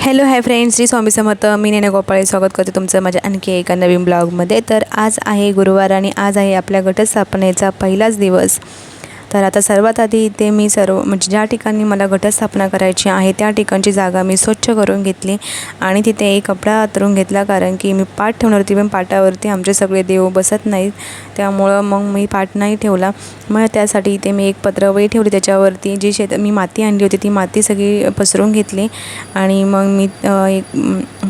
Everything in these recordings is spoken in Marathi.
Hello hi friends Shri Swami Samarth. मी नेने गोपाळे. स्वागत करते तुमचं माझ्या आणखी एका नवीन ब्लॉगमध्ये तर आज आहे गुरुवार आणि आज आहे आपल्या घटस्थापनेचा पहिलाच दिवस. तर आता सर्वात आधी इथे मी सर्व म्हणजे ज्या ठिकाणी मला घटस्थापना करायची आहे त्या ठिकाणची जागा मी स्वच्छ करून घेतली आणि तिथे एक कपडा अतरून घेतला कारण की मी पाठ ठेवणार होती पण पाटावरती आमचे सगळे देव बसत नाहीत. त्यामुळं मग मी पाठ नाही ठेवला. मग त्यासाठी इथे मी एक पत्रवळी ठेवली. त्याच्यावरती जी शेत मी माती आणली होती ती माती सगळी पसरून घेतली आणि मग मी एक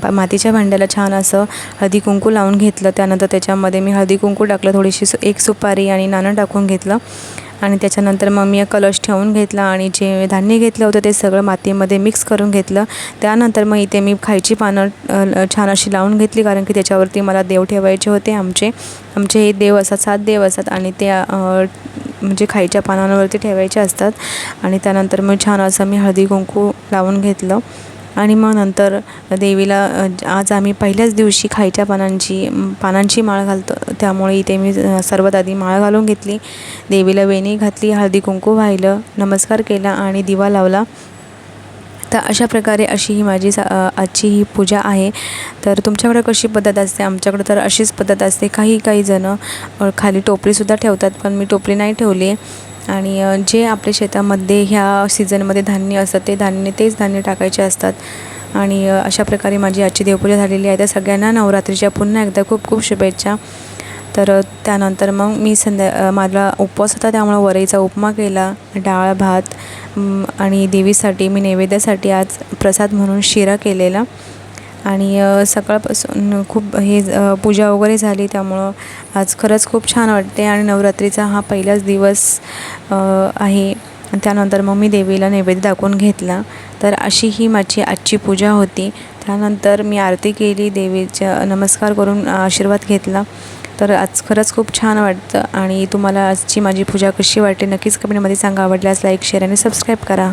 मातीच्या भांड्याला छान असं हळदी कुंकू लावून घेतलं. त्यानंतर त्याच्यामध्ये मी हळदी कुंकू टाकलं थोडीशी सु एक सुपारी आणि नाणं टाकून घेतलं. आणि त्याच्यानंतर मग मी कलश ठेवून घेतला आणि जे धान्य घेतलं होतं ते सगळं मातीमध्ये मिक्स करून घेतलं. त्यानंतर मग इथे मी खायची पानं ल- छान अशी लावून घेतली कारण की त्याच्यावरती मला देव ठेवायचे होते आमचे. आमचे हे देव असतात सात देव असतात आणि ते म्हणजे खायच्या पानांवरती ठेवायचे असतात. आणि त्यानंतर मग छान असं मी हळदी कुंकू लावून घेतलं. आणि मग नंतर देवीला आज आम्ही पहिल्याच दिवशी खायच्या पानांची पानांची माळ घालतो. त्यामुळे इथे मी सर्वात आधी माळ घालून घेतली. देवीला वेणी घातली हळदी कुंकू वाहिलं नमस्कार केला आणि दिवा लावला. तर अशा प्रकारे अशी ही माझी सा आजची ही पूजा आहे. तर तुमच्याकडे कशी पद्धत असते? आमच्याकडे तर अशीच पद्धत असते. काही काही जणं खाली टोपलीसुद्धा ठेवतात पण मी टोपली नाही ठेवली. आणि जे आपल्या शेतामध्ये ह्या सीझनमध्ये धान्य असतं ते धान्य तेच धान्य टाकायचे असतात. आणि अशा प्रकारे माझी आजची देवपूजा झालेली आहे. तर सगळ्यांना नवरात्रीच्या पुन्हा एकदा खूप खूप शुभेच्छा. तर त्यानंतर मग मी संध्या माझा उपवास होता त्यामुळं वरईचा उपमा केला डाळ भात आणि देवीसाठी मी नैवेद्यासाठी आज प्रसाद म्हणून शिरा केलेला. आणि सकाळपासून खूप हे पूजा वगैरे झाली त्यामुळं आज खरंच खूप छान वाटते आणि नवरात्रीचा हा पहिलाच दिवस आहे. त्यानंतर मग मी देवीला नैवेद्य दाखवून घेतला. तर अशी ही माझी आजची पूजा होती. त्यानंतर मी आरती केली देवीच्या नमस्कार करून आशीर्वाद घेतला. तर आज खरंच खूप छान वाटतं आणि तुम्हाला आजची माझी पूजा कशी वाटते नक्कीच कमेंटमध्ये सांगा. आवडल्यास लाईक शेअर आणि सबस्क्राईब करा.